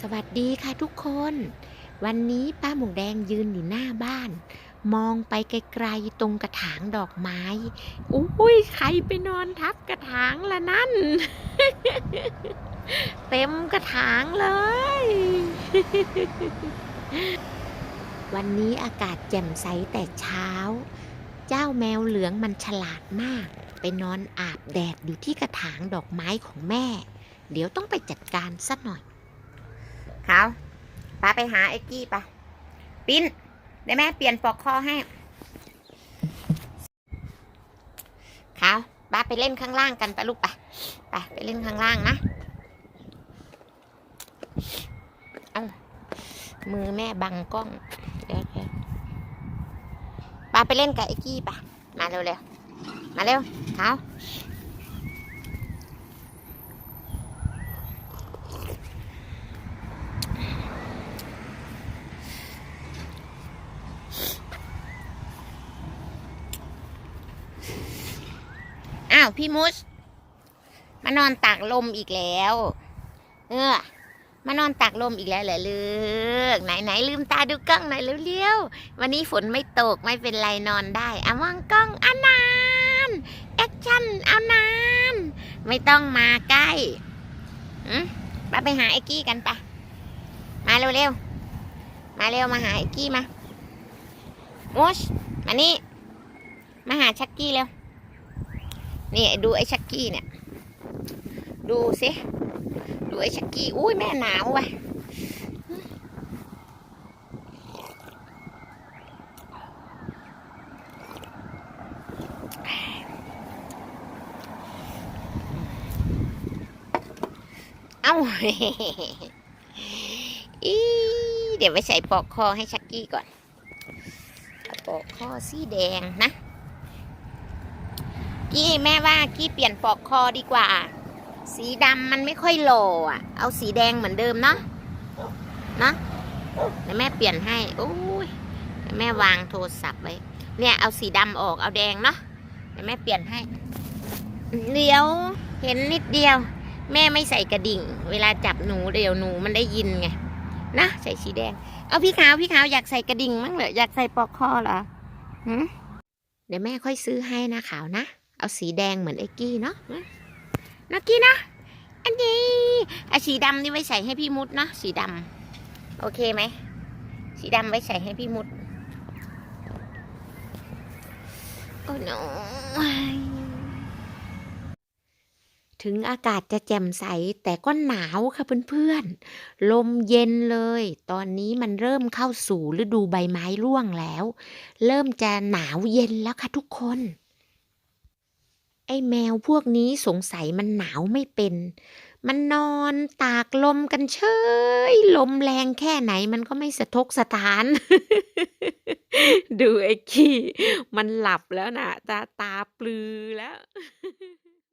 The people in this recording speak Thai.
สวัสดีค่ะทุกคน วันนี้ป้าหมูแดงยืนอยู่หน้าบ้าน มองไปไกลๆตรงกระถางดอกไม้ อุ้ยใครไปนอนทับกระถางละนั่น เต็มกระถางเลย วันนี้อากาศแจ่มใสแต่เช้า เจ้าแมวเหลืองมันฉลาดมาก ไปนอนอาบแดดอยู่ที่กระถางดอกไม้ของแม่ เดี๋ยวต้องไปจัดการสักหน่อย เขาป้าไปหาไอ้กี้ปะปิ้นได้แม่เปลี่ยนปลอกคอให้เขาป้าไปเล่นข้างล่างกันปะลูกปะไปไปเล่นข้างล่างนะเอามือแม่บังกล้องเดี๋ยวป้าไปเล่นกับไอ้กี้ปะมาเร็วเร็วๆมาเร็วเขา อ้าวพี่มุสมานอนตากลมอีกแล้ว เออมานอนตากลมอีกแล้วเหรอลูกไหนไหนลืมตาดูกล้องหน่อยเร็วๆวันนี้ฝนไม่ตกไม่เป็นไรนอนได้อะมองกล้องอานานแอคชั่นเอานานไม่ต้องมาใกล้อืมาไปหาไอ้กี้กันปะมาเร็วๆมาเร็วมาหาไอ้กี้มามุชมานี่มาหาชักกี้เร็ว นี่ดูไอ้ชักกี้เนี่ย ดูสิดูไอ้ชักกี้ อุ้ยแม่หนาวว่ะเอ้าอีเดี๋ยวไปใส่ปลอกคอให้ชักกี้ก่อนปลอกคอสีแดงนะ กี้แม่ว่ากี้เปลี่ยนปลอกคอดีกว่า สีดำมันไม่ค่อยโหล่อะ เอาสีแดงเหมือนเดิมเนาะเนาะเดี๋ยวแม่เปลี่ยนให้โอ้ยเดี๋ยวแม่วางโทรศัพท์ไว้เนี่ยเอาสีดำออกเอาแดงเนาะเดี๋ยวแม่เปลี่ยนให้เดี๋ยวเห็นนิดเดียว แม่ไม่ใส่กระดิ่ง เวลาจับหนูเดี๋ยวหนูมันได้ยินไงนะใส่สีแดง เอาพี่ขาวพี่ขาวอยากใส่กระดิ่งมั้งเหรออยากใส่ปลอกคอเหรอเดี๋ยวแม่ค่อยซื้อให้นะขาวนะ เอาสีแดงเหมือนไอ้กี้เนาะนะกี้นะ อันนี้ไอะสีดำนี่ไว้ใส่ให้พี่มุดเนาะสีดำโอเคไหม สีดำไว้ใส่ให้พี่มุด โอ้โนถึงอากาศจะแจ่มใสแต่ก็หนาวค่ะเพื่อนๆ ลมเย็นเลย ตอนนี้มันเริ่มเข้าสู่ฤดูใบไม้ร่วงแล้ว เริ่มจะหนาวเย็นแล้วค่ะทุกคน ไอ้แมวพวกนี้สงสัยมันหนาวไม่เป็น มันนอนตากลมกันเฉยลมแรงแค่ไหนมันก็ไม่สะทกสะทาน ดูไอ้ขี้ มันหลับแล้วนะตาตาปลือแล้ว